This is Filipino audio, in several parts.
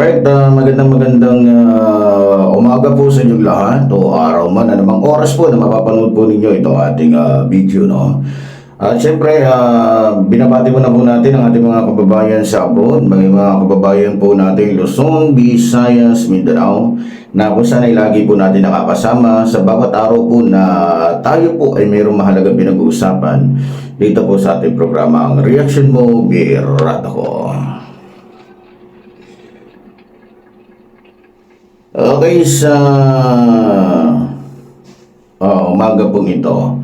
Alright, uh, magandang magandang uh, umaga po sa inyong lahat o araw man, anumang oras po na mapapanood po ninyo itong ating uh, video, no? At syempre, uh, binabati po na po natin ang ating mga kababayan sa abroad, mga mga kababayan po natin Luzon, Visayas, Mindanao, na kung saan ay lagi po natin nakakasama sa bawat araw po na tayo po ay mayroong mahalagang pinag-uusapan dito po sa ating programa, ang Reaction Mo, Birata ko. Okay, sa oh, umaga pong ito,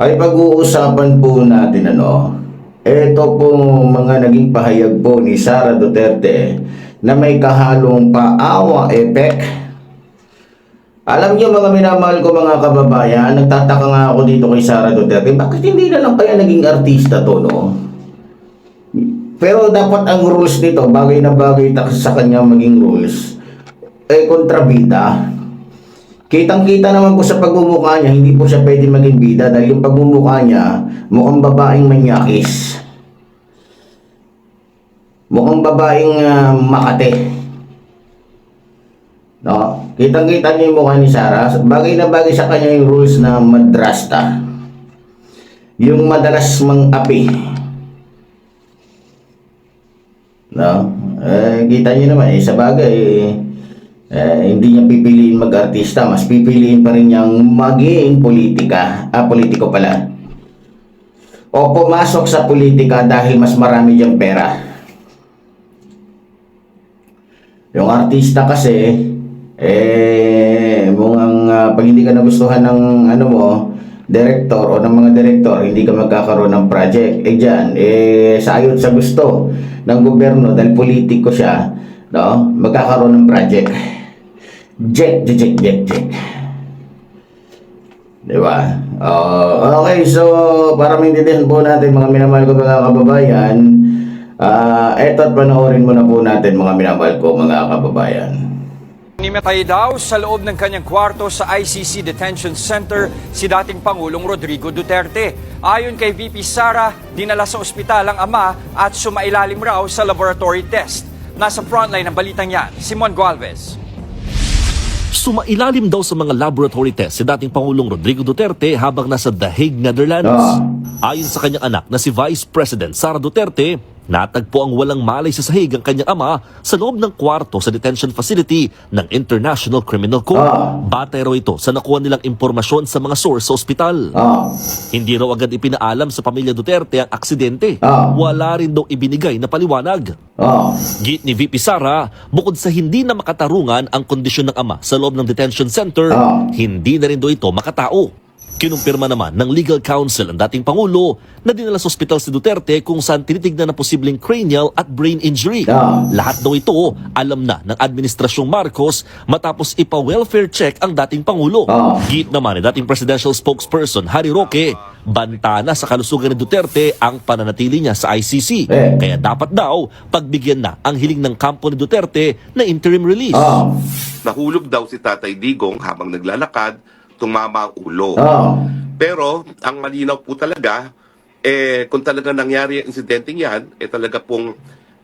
ay pag-uusapan po natin ano, ito pong mga naging pahayag po ni Sara Duterte na may kahalong paawa effect. Alam niyo mga minamahal ko mga kababayan, nagtataka nga ako dito kay Sara Duterte, bakit hindi na lang kaya naging artista to, no? Pero dapat ang rules nito, bagay na bagay sa kanya maging rules, eh kontrabida. Kitang-kita naman po sa pagmumukha niya, hindi po siya pwede maging bida dahil yung pagmumukha niya, mukhang babaeng manyakis. Mukhang babaeng ah, makate. No? Kitang-kita niyo yung mukha ni Sarah. Bagay na bagay sa kanya yung rules na madrasta. Yung madalas mang-api. No? Eh, kita niyo naman, eh, sa bagay, eh, hindi niya pipiliin mag-artista, mas pipiliin pa rin niyang maging politika. Ah, politiko pala. O pumasok sa politika dahil mas marami diyang pera. Yung artista kasi, eh, mukhang ah, pag hindi ka nagustuhan ng ano mo, director o ng mga director, hindi ka magkakaroon ng project. Eh dyan, eh, sa ayon sa gusto ng gobyerno, dahil politiko siya, no, magkakaroon ng project. Jet, jet, jet, jet, jet. Di ba? Oh, okay, so para maintindihan po natin mga minamahal ko mga kababayan, ah eto at panoorin mo na po natin mga minamahal ko mga kababayan. Nimetay daw sa loob ng kanyang kwarto sa ICC Detention Center si dating Pangulong Rodrigo Duterte. Ayon kay VP Sara, dinala sa ospital ang ama at sumailalim raw sa laboratory test. Nasa frontline ng balitang yan, Simon Gualvez. Sumailalim daw sa mga laboratory test si dating Pangulong Rodrigo Duterte habang nasa The Hague, Netherlands. Ah. Ayon sa kanyang anak na si Vice President Sara Duterte, natagpo ang walang malay sa sahig ang kanyang ama sa loob ng kwarto sa detention facility ng International Criminal Court. Ah. Batay raw ito sa nakuha nilang impormasyon sa mga source sa ospital. Ah, Hindi raw agad ipinaalam sa pamilya Duterte ang aksidente. Ah. Wala rin daw ibinigay na paliwanag. ah, Git ni VP Sara, bukod sa hindi na makatarungan ang kondisyon ng ama sa loob ng detention center, Ah. hindi na rin daw ito makatao. Kinumpirma naman ng legal counsel ang dating Pangulo na dinala sa ospital si Duterte kung saan tinitignan ng posibleng cranial at brain injury. Ah. Lahat daw ito alam na ng Administrasyong Marcos matapos ipa-welfare check ang dating Pangulo. Ah. Git naman ni dating presidential spokesperson Harry Roque, banta na sa kalusugan ni Duterte ang pananatili niya sa ICC. Eh. Kaya dapat daw pagbigyan na ang hiling ng kampo ni Duterte na interim release. ah, Nahulog daw si Tatay Digong habang naglalakad, tumama ang ulo. ah, Pero ang malinaw po talaga, eh, kung talaga nangyari ang insidente yan, eh talaga pong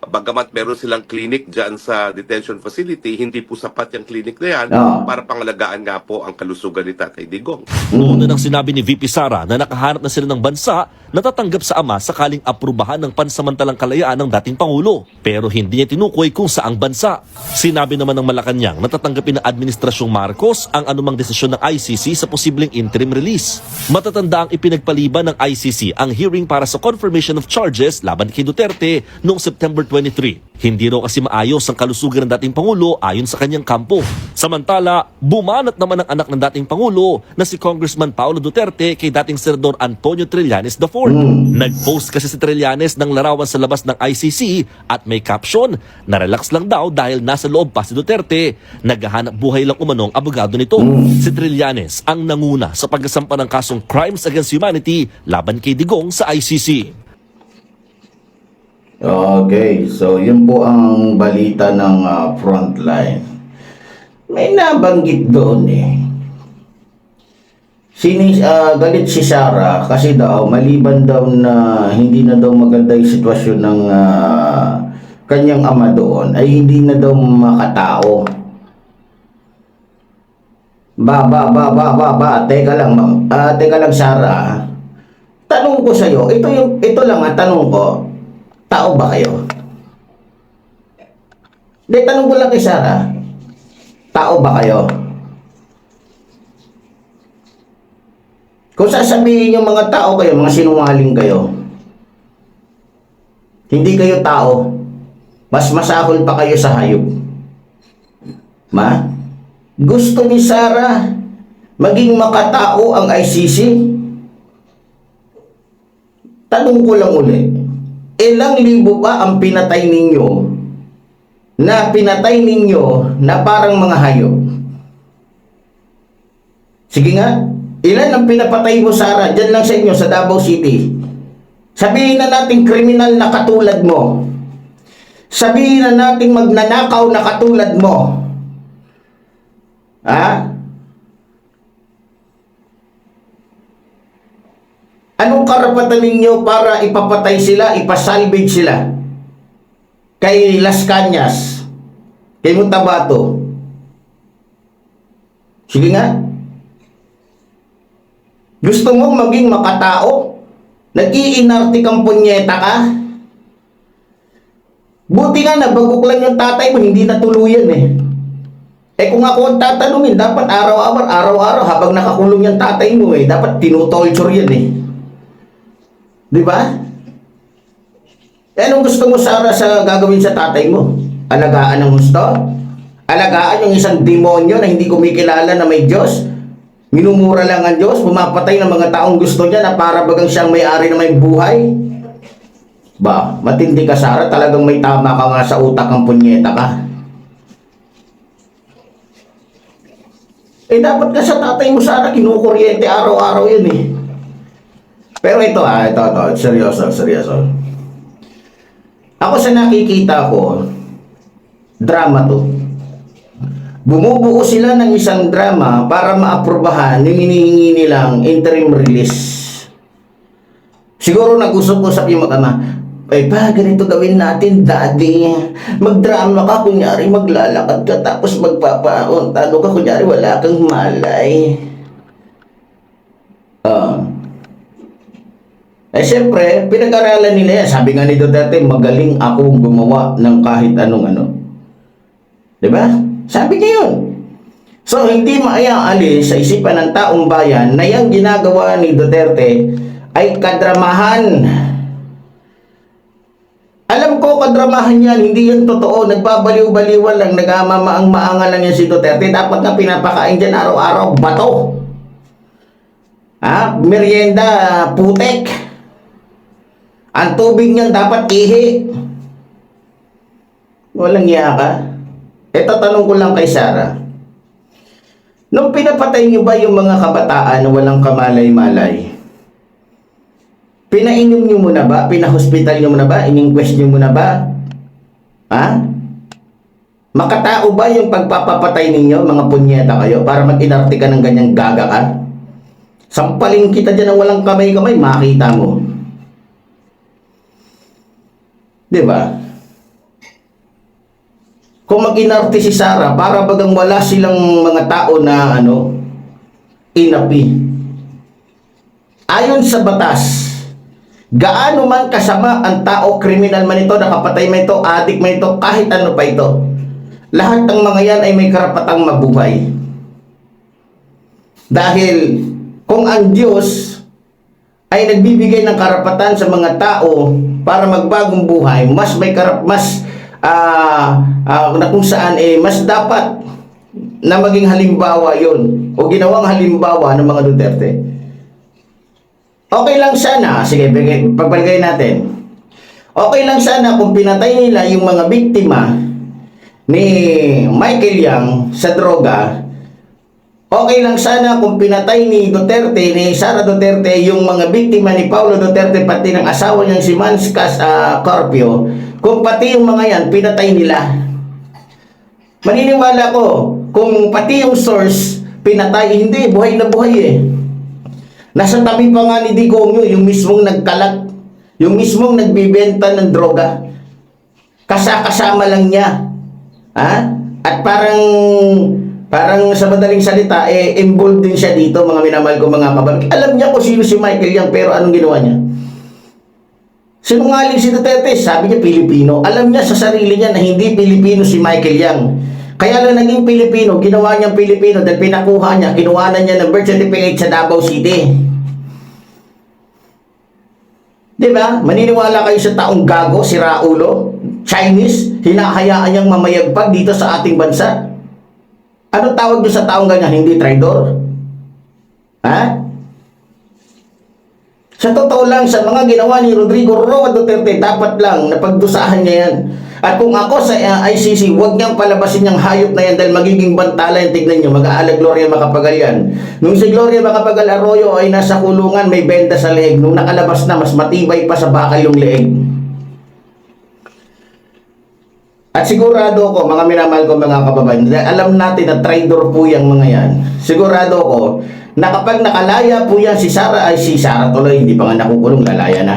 bagamat meron silang clinic dyan sa detention facility, hindi po sapat yung clinic na yan Ah. para pangalagaan nga po ang kalusugan ni Tatay Digong. Una nang sinabi ni VP Sara na nakahanap na sila ng bansa na tatanggap sa ama sakaling aprubahan ng pansamantalang kalayaan ng dating Pangulo. Pero hindi niya tinukoy kung saang bansa. Sinabi naman ng Malacanang na tatanggapin ng Administrasyong Marcos ang anumang desisyon ng ICC sa posibleng interim release. Matatanda ang ipinagpaliban ng ICC ang hearing para sa confirmation of charges laban kay Duterte noong September 23. Hindi raw kasi maayos ang kalusugan ng dating Pangulo ayon sa kanyang kampo. Samantala, bumanat naman ang anak ng dating Pangulo na si Congressman Paulo Duterte kay dating Senador Antonio Trillanes IV. Nag-post kasi si Trillanes ng larawan sa labas ng ICC at may caption na relax lang daw dahil nasa loob pa si Duterte. Naghahanap buhay lang umanong abogado nito. Si Trillanes ang nanguna sa pagkasampa ng kasong Crimes Against Humanity laban kay Digong sa ICC. Okay, so yun po ang balita ng ah, frontline. May nabanggit doon eh. Sinis, ah, galit si Sarah kasi daw maliban daw na hindi na daw maganda yung sitwasyon ng ah, kanyang ama doon ay hindi na daw makatao. Ba, ba, ba, ba, ba, ba, teka lang, ma'am. Ah, teka lang, Sarah. Tanong ko sa'yo, ito, yung, ito lang ang tanong ko, tao ba kayo? Hindi, tanong ko lang kay Sarah, tao ba kayo? Kung sasabihin yung mga tao kayo, mga sinungaling kayo, hindi kayo tao, mas masahol pa kayo sa hayop. Ma? Gusto ni Sarah maging makatao ang ICC? Tanong ko lang ulit, ilang libo ba ang pinatay ninyo na pinatay ninyo na parang mga hayop? Sige nga, ilan ang pinapatay mo Sarah dyan lang sa inyo sa Davao City? Sabihin na natin kriminal na katulad mo. Sabihin na natin magnanakaw na katulad mo. Ha? Anong karapatan ninyo para ipapatay sila, ipasalvage sila? Kay Las Cañas, kay Mutabato. Sige nga. Gusto mong maging makatao? Nag-iinarte kang punyeta ka? Buti nga nabagok lang yung tatay mo, hindi natuluyan eh. Eh kung ako ang tatanungin, dapat araw-araw, araw-araw habang nakakulong yung tatay mo eh, dapat tinutolture yan eh. Di ba? Eh anong gusto mo Sarah sa gagawin sa tatay mo? Alagaan ng gusto? Alagaan yung isang demonyo na hindi kumikilala na may Diyos? Minumura lang ang Diyos, pumapatay ng mga taong gusto niya na para bagang siyang may-ari na may buhay? Ba, matindi ka Sarah, talagang may tama ka nga sa utak ang punyeta ka. Eh dapat ka sa tatay mo Sarah, kinukuryente araw-araw yun eh. Pero ito ah, ito, ito, seryoso, seryoso. Ako sa nakikita ko, drama to. Bumubuo sila ng isang drama para maaprubahan yung hinihingi nilang interim release. Siguro nag-usap-usap yung mag-ama, ay pa, ganito gawin natin, daddy. Magdrama ka, kunyari maglalakad ka, tapos magpapaon. Talo ka, kunyari wala kang malay. Ah. Eh, siyempre, pinag-aralan nila yan. Sabi nga ni Duterte, magaling akong gumawa ng kahit anong ano. Di ba? Sabi niya yun. So, hindi maayaalis sa isipan ng taong bayan na yung ginagawa ni Duterte ay kadramahan. Alam ko, kadramahan yan. Hindi yan totoo. Nagbabaliw-baliwan lang. Nagmamaang-maangal lang yan si Duterte. Dapat nga pinapakain dyan araw-araw. Bato. Ha? Merienda, putek. Ang tubig niyan dapat ihi. Walang iya ka. Ito tanong ko lang kay Sarah. Nung pinapatay niyo ba yung mga kabataan na walang kamalay-malay? Pinainom niyo muna ba? Pinahospital niyo muna ba? Ining-quest niyo muna ba? Ha? Makatao ba yung pagpapapatay ninyo, mga punyeta kayo, para mag-inarte ka ng ganyang gaga ka? Sampaling kita dyan ng walang kamay-kamay, makita mo. Di ba? Kung mag-inarte si Sarah, para bagang wala silang mga tao na ano, inapi. Ayon sa batas, gaano man kasama ang tao, kriminal man ito, nakapatay man ito, adik man ito, kahit ano pa ito, lahat ng mga yan ay may karapatang mabuhay. Dahil kung ang Diyos ay nagbibigay ng karapatan sa mga tao para magbagong buhay, mas may karap mas ah ah, na kung saan eh mas dapat na maging halimbawa yon o ginawang halimbawa ng mga Duterte. Okay lang sana, sige, pagbalagay natin. Okay lang sana kung pinatay nila yung mga biktima ni Michael Yang sa droga, okay lang sana kung pinatay ni Duterte, ni Sara Duterte, yung mga biktima ni Paulo Duterte, pati ng asawa niyang si Manskas uh, Carpio, kung pati yung mga yan, pinatay nila. Maniniwala ko, kung pati yung source, pinatay, hindi, buhay na buhay eh. Nasa tabi pa nga ni Digongyo, yung mismong nagkalat, yung mismong nagbibenta ng droga. Kasakasama lang niya. Ha? At parang parang sa madaling salita, eh, involved din siya dito, mga minamahal ko mga kababik. Alam niya kung sino si Michael Yang, pero anong ginawa niya? Sinungaling si Duterte, sabi niya Pilipino. Alam niya sa sarili niya na hindi Pilipino si Michael Yang. Kaya lang naging Pilipino, ginawa niyang Pilipino dahil pinakuha niya, kinuha na niya ng birth certificate sa Davao City. Di ba? Maniniwala kayo sa taong gago, si Raulo, Chinese, hinahayaan niyang mamayagpag dito sa ating bansa. Ano tawag niyo sa taong ganyan? Hindi traidor? Ha? Sa totoo lang, sa mga ginawa ni Rodrigo Roa Duterte, dapat lang napagdusahan niya yan. At kung ako sa uh, ICC, huwag niyang palabasin yung hayop na yan dahil magiging bantala yan. Tignan niyo, mag-aalag Gloria Macapagal yan. Nung si Gloria Macapagal Arroyo ay nasa kulungan, may benta sa leeg. Nung nakalabas na, mas matibay pa sa bakal yung leeg. At sigurado ko, mga minamahal ko mga kababayan, alam natin na traitor po yung mga yan. Sigurado ko, na kapag nakalaya po yan si Sara, ay si Sara tuloy, hindi pa nga nakukulong, lalaya na.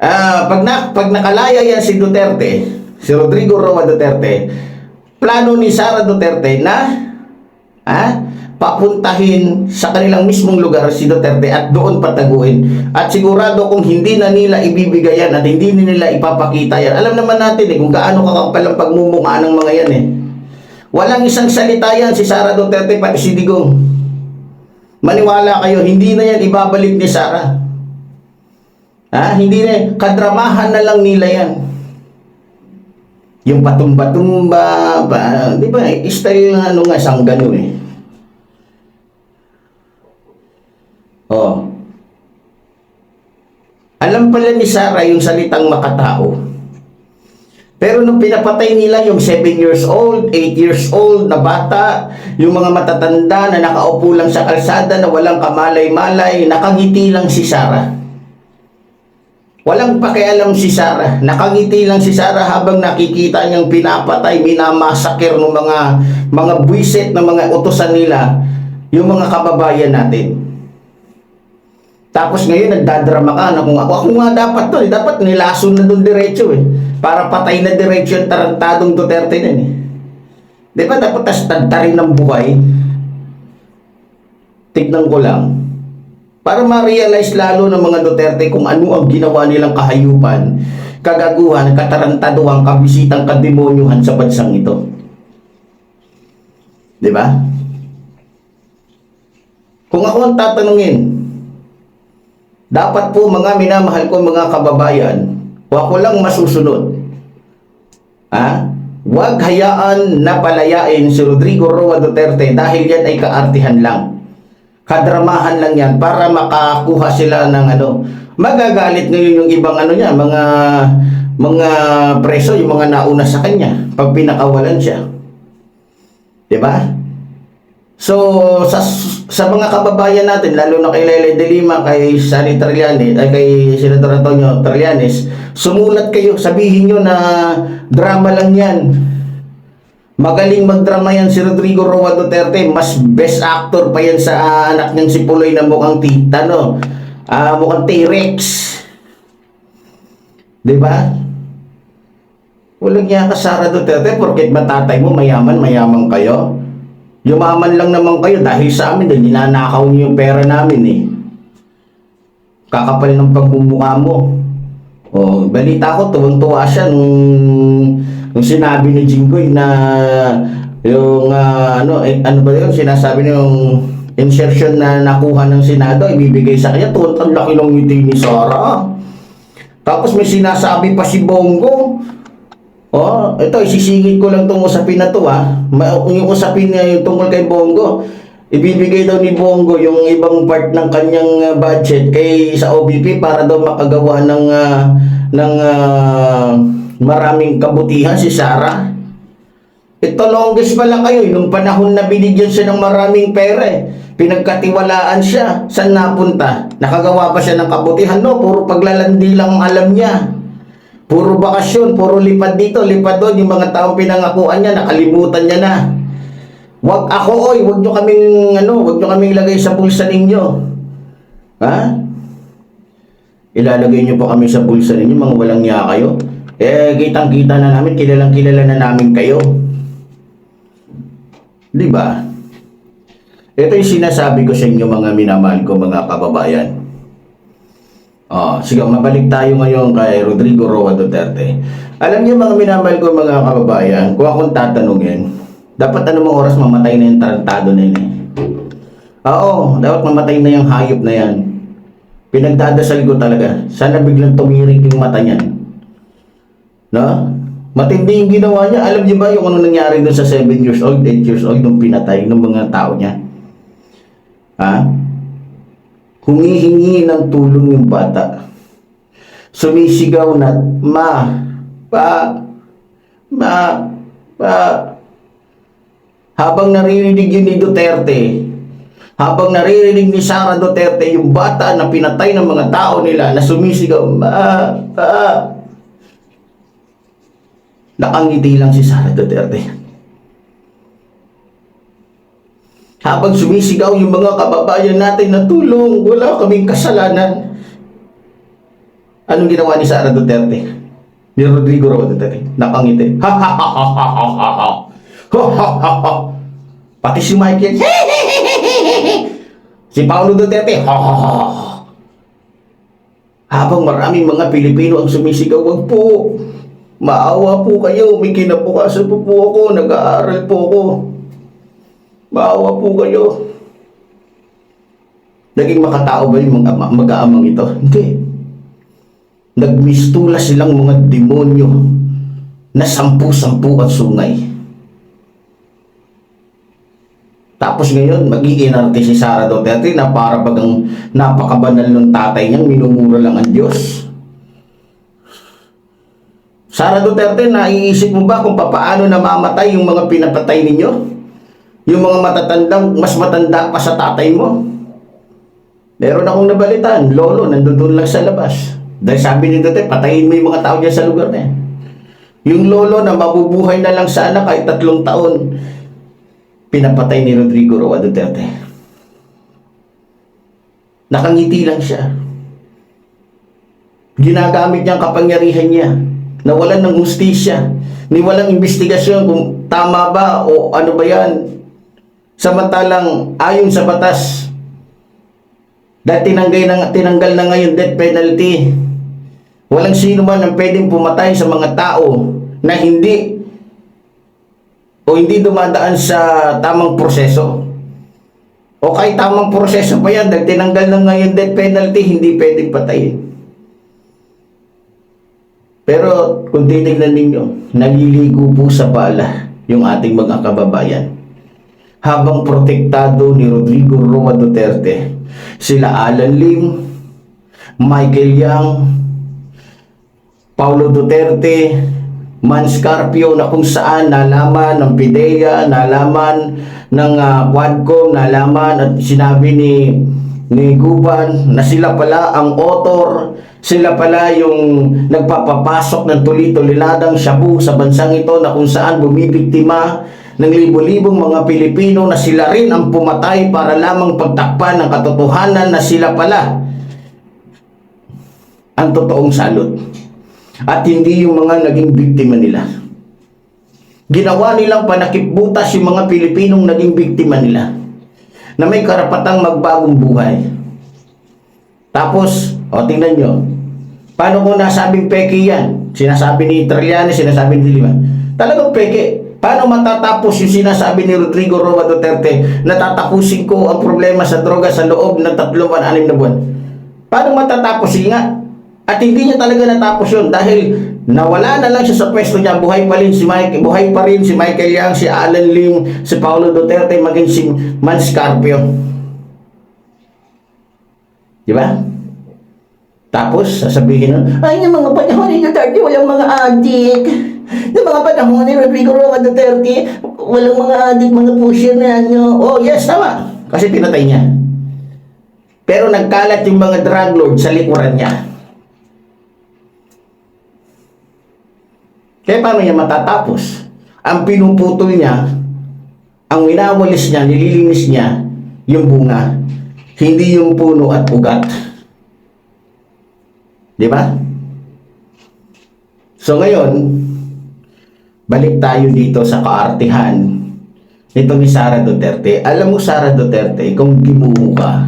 Ah, pag, na, pag nakalaya yan si Duterte, si Rodrigo Roa Duterte, plano ni Sara Duterte na ha, papuntahin sa kanilang mismong lugar si Duterte at doon pataguin. At sigurado kung hindi na nila ibibigay yan at hindi na nila ipapakita yan, alam naman natin eh kung gaano kakapal ang pagmumukha ng mga yan eh. Walang isang salita yan si Sara Duterte pati si Digong. Maniwala kayo, hindi na yan ibabalik ni Sara. Ha? Hindi na, kadramahan na lang nila yan. Yung patumba-tumba, ba, di ba, style ng ano nga, isang gano eh. Oh. Alam pala ni Sarah yung salitang makatao. Pero nung pinapatay nila yung 7 years old, 8 years old na bata, yung mga matatanda na nakaupo lang sa kalsada na walang kamalay-malay, nakangiti lang si Sarah. Walang pakialam si Sarah. Nakangiti lang si Sarah habang nakikita niyang pinapatay, minamasakir ng mga mga buwisit ng mga utosan nila yung mga kababayan natin. Tapos ngayon nagdadrama ka na kung ako, ako nga dapat to, eh. dapat nilason na doon diretso eh. Para patay na diretso yung tarantadong Duterte nun eh. Di ba dapat tas tadtarin ng buhay? Tignan ko lang. Para ma-realize lalo ng mga Duterte kung ano ang ginawa nilang kahayupan, kagaguhan, katarantaduhan, kabisitang kademonyuhan sa bansang ito. Di ba? Kung ako ang tatanungin, dapat po mga minamahal ko mga kababayan, o ako lang masusunod. Ha? Huwag hayaan na palayain si Rodrigo Roa Duterte dahil yan ay kaartihan lang. Kadramahan lang yan para makakuha sila ng ano. Magagalit ngayon yung ibang ano niya, mga mga preso, yung mga nauna sa kanya pag pinakawalan siya. 'Di ba? So, sa, sa mga kababayan natin, lalo na kay Lele de Lima, kay Sani Trillanes, ay kay Senator Antonio Trillanes, sumulat kayo, sabihin nyo na drama lang yan. Magaling magdrama yan si Rodrigo Roa Duterte, mas best actor pa yan sa ah, anak niyang si Puloy na mukhang tita, no? Ah, mukhang T-Rex. Di ba? Walang niya ka Sara Duterte, porket matatay mo, mayaman, mayaman kayo. Yumaman lang naman kayo dahil sa amin dahil ninanakaw niyo yung pera namin eh. Kakapal ng pagmumukha mo. Oh, balita ko tuwang-tuwa siya nung, nung sinabi ni Jinggoy na yung ah, ano eh, ano ba yun sinasabi niya yung insertion na nakuha ng Senado ibibigay sa kanya tuwang ang laki ng ngiti ni Sara. Tapos may sinasabi pa si Bongo Oh, ito isisingit ko lang tong usapin na to ha. Ma- yung usapin niya yung tungkol kay Bongo. Ibibigay daw ni Bongo yung ibang part ng kanyang uh, budget kay sa OBP para daw makagawa ng uh, ng uh, maraming kabutihan si Sara. Ito longest pa lang kayo, nung panahon na binigyan siya ng maraming pera eh. Pinagkatiwalaan siya. Saan napunta? Nakagawa pa siya ng kabutihan? No, puro paglalandi lang ang alam niya. Puro bakasyon, puro lipad dito, lipad doon. Yung mga taong pinangakuan niya, nakalimutan niya na. Wag ako, oy, wag nyo kaming, ano, wag nyo kaming ilagay sa bulsa ninyo. Ha? Ilalagay nyo pa kami sa bulsa ninyo, mga walang niya kayo. Eh, kitang-kita na namin, kilalang kilala na namin kayo. Di ba? Ito yung sinasabi ko sa inyo mga minamahal ko mga kababayan. Oh, sige, mabalik tayo ngayon kay Rodrigo Roa Duterte. Alam niyo mga minamahal ko mga kababayan, kung akong tatanungin, dapat anumang oras mamatay na yung tarantado na yun eh. Oo, dapat mamatay na yung hayop na yan. Pinagdadasal ko talaga. Sana biglang tumirik yung mata niyan. No? Matindi yung ginawa niya. Alam niyo ba yung ano nangyari doon sa 7 years old, 8 years old nung pinatay ng mga tao niya? Ha? Humihingi ng tulong yung bata. Sumisigaw na, Ma, Pa, Ma, Pa. Habang naririnig yun ni Duterte, habang naririnig ni Sara Duterte yung bata na pinatay ng mga tao nila na sumisigaw, Ma, Pa. Nakangiti lang si Sara Duterte. Habang sumisigaw yung mga kababayan natin na tulong, wala kaming kasalanan. Anong ginawa ni Sara Duterte? Ni Rodrigo Roa Duterte? Nakangiti. Ha ha ha ha ha ha ha ha. Ha ha. Pati si Michael. si Paulo Duterte. Ha ha ha. Habang maraming mga Pilipino ang sumisigaw, wag po. Maawa po kayo. May kinabukasan po po ako. Nag-aaral po ako. Maawa po kayo. Naging makatao ba yung mga ama- mag-aamang ito? Hindi. Nagmistula silang mga demonyo na sampu-sampu at sungay. Tapos ngayon, mag-iinarte si Sara Duterte na para bagang napakabanal ng tatay niyang minumura lang ang Diyos. Sara Duterte, naiisip mo ba kung papaano namamatay yung mga pinapatay ninyo? Yung mga matatandang, mas matanda pa sa tatay mo? Meron akong nabalitaan, lolo, nandun lang sa labas. Dahil sabi ni Duterte, patayin mo yung mga tao dyan sa lugar na yan. Yung lolo na mabubuhay na lang sana kahit tatlong taon, pinapatay ni Rodrigo Roa Duterte. Nakangiti lang siya. Ginagamit niya ang kapangyarihan niya. Nawalan ng hustisya. Ni walang investigasyon kung tama ba o ano ba yan. Samantalang ayon sa batas, dahil tinanggal na, tinanggal na ngayon death penalty, walang sino man ang pwedeng pumatay sa mga tao na hindi o hindi dumadaan sa tamang proseso. O kahit tamang proseso pa yan, dahil tinanggal na ngayon death penalty, hindi pwedeng patayin. Pero kung titignan ninyo, naliligo po sa bala yung ating mga kababayan. Habang protektado ni Rodrigo Roa Duterte, sila Alan Lim, Michael Yang, Paulo Duterte, Man Scarpio na kung saan nalaman ng PIDEA, nalaman ng uh, Quadcom, nalaman at sinabi ni ni Guban na sila pala ang author, sila pala yung nagpapapasok ng tuli-tuliladang shabu sa bansang ito na kung saan bumibiktima ng libo-libong mga Pilipino na sila rin ang pumatay para lamang pagtakpan ng katotohanan na sila pala ang totoong salot at hindi yung mga naging biktima nila. Ginawa nilang panakipbutas yung mga Pilipinong naging biktima nila na may karapatang magbagong buhay. Tapos, o tingnan nyo, paano kung nasabing peke yan? Sinasabi ni Trillanes, sinasabi ni Lima. Talagang peke. Paano matatapos yung sinasabi ni Rodrigo Roa Duterte na tatapusin ko ang problema sa droga sa loob ng tatlong anim na buwan? Paano matatapos yun nga? At hindi niya talaga natapos yun dahil nawala na lang siya sa pwesto niya. Buhay pa rin si Mike, buhay pa rin si Michael Yang, si Alan Lim, si Paulo Duterte, maging si Man Scarpio. Di ba? Tapos, sasabihin nun, ay, yung mga panahon ni Duterte, walang mga adik. Yung mga panahon ni Rodrigo Roa Duterte, walang mga adik, mga pusher na ano. Oh, yes, tama. Kasi pinatay niya. Pero nagkalat yung mga drug lord sa likuran niya. Kaya paano niya matatapos? Ang pinuputol niya, ang winawalis niya, nililinis niya, yung bunga. Hindi yung puno at ugat. Di ba? So ngayon, balik tayo dito sa kaartihan nito ni Sara Duterte. Alam mo Sara Duterte, kung gimuho ka,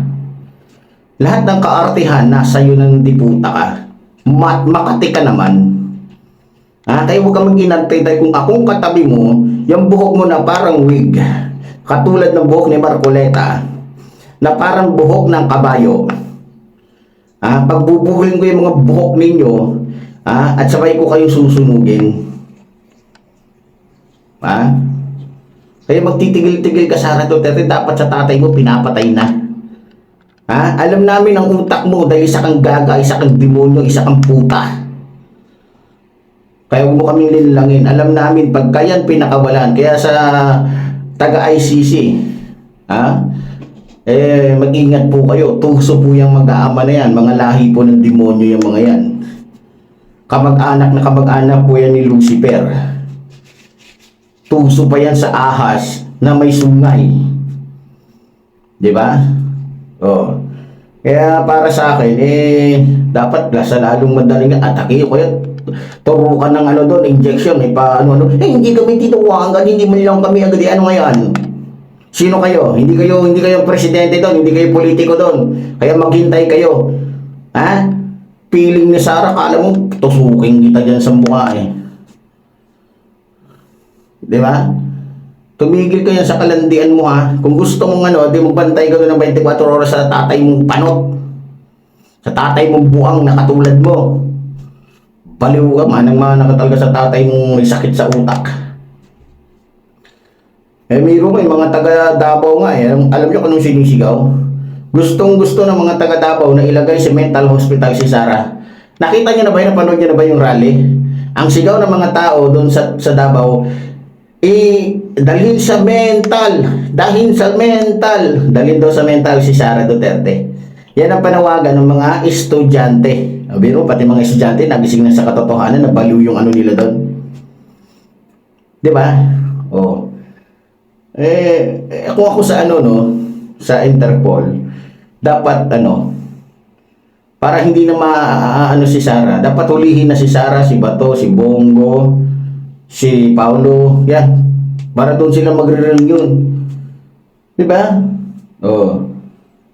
lahat ng kaartihan nasa iyo ng diputa ka. Ma- makati ka naman. Ah, kaya huwag kang mag-inantay dahil kung akong katabi mo, yung buhok mo na parang wig, katulad ng buhok ni Marcoleta, na parang buhok ng kabayo. Ah, pagbubuhin ko yung mga buhok ninyo, ah, at sabay ko kayong susunugin. Ah? Kaya magtitigil-tigil ka Sara Duterte, dapat sa tatay mo pinapatay na. Ha? Alam namin ang utak mo dahil isa kang gaga, isa kang demonyo, isa kang puta. Kaya huwag mo kaming linlangin. Alam namin pagka yan pinakawalan. Kaya sa taga-ICC, ha? Eh, mag-ingat po kayo. Tuso po yung mag-aama na yan. Mga lahi po ng demonyo yung mga yan. Kamag-anak na kamag-anak po yan ni Lucifer. Tuso pa yan sa ahas na may sungay. Di ba? Oh. Kaya para sa akin, eh, dapat sa lalong madaling atake o kaya turo ka ng ano doon, injection, eh, pa ano, ano, eh, hindi kami tinawagan, hindi man lang kami agad, eh, ano ngayon? Sino kayo? Hindi kayo, hindi kayo presidente doon, hindi kayo politiko doon. Kaya maghintay kayo. Ha? Piling ni Sarah, kala mo, tusukin kita dyan sa mukha eh. Di ba? Tumigil ka yan sa kalandian mo ha. Kung gusto mong ano, di mo bantay ka doon ng 24 oras sa tatay mong panot. Sa tatay mong buang na katulad mo. Baliw ka, manang mana ka talaga sa tatay mong may sakit sa utak. Eh, mayroon may mga taga Davao nga eh. Alam, alam niyo kung anong sinisigaw? Gustong gusto ng mga taga Davao na ilagay sa mental hospital si Sarah. Nakita niyo na ba yun? Napanood niyo na ba yung rally? Ang sigaw ng mga tao doon sa, sa Davao, eh, dalhin sa mental, dalhin sa mental, dalhin daw sa mental si Sara Duterte. Yan ang panawagan ng mga estudyante. Sabi mo, pati mga estudyante, nagising na sa katotohanan, nabaliw yung ano nila doon. Ba? Oo. Eh, eh, kung ako sa ano, no, sa Interpol, dapat ano, para hindi na ma-ano si Sara, dapat hulihin na si Sara, si Bato, si Bongo, si Paulo, yan. Para doon sila magre-reunion. Di ba? Oo.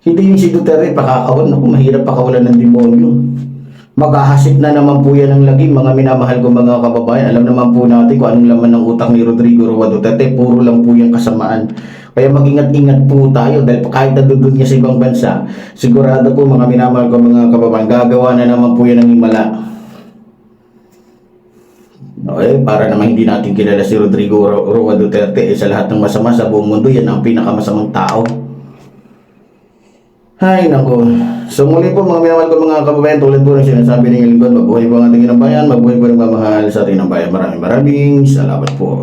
Hindi yung si Duterte pakakawan. Ako, mahirap pakawalan ng demonyo. Maghahasit na naman po yan ng lagi, mga minamahal ko mga kababayan. Alam naman po natin kung anong laman ng utak ni Rodrigo Roa Duterte. Puro lang po yung kasamaan. Kaya mag-ingat-ingat po tayo dahil kahit nadudod niya sa ibang bansa, sigurado po mga minamahal ko mga kababayan, gagawa na naman po yan ng himala. Okay, para naman hindi natin kilala si Rodrigo Ro- Roa Duterte eh, sa lahat ng masama sa buong mundo, yan ang pinakamasamang tao. Hay nako. So muli po mga minamahal ko mga kababayan, tulad po ng sinasabi ng lingkod, mabuhay po ang ating inang bayan, mabuhay po ang mamahal sa ating inang bayan. Maraming maraming salamat po.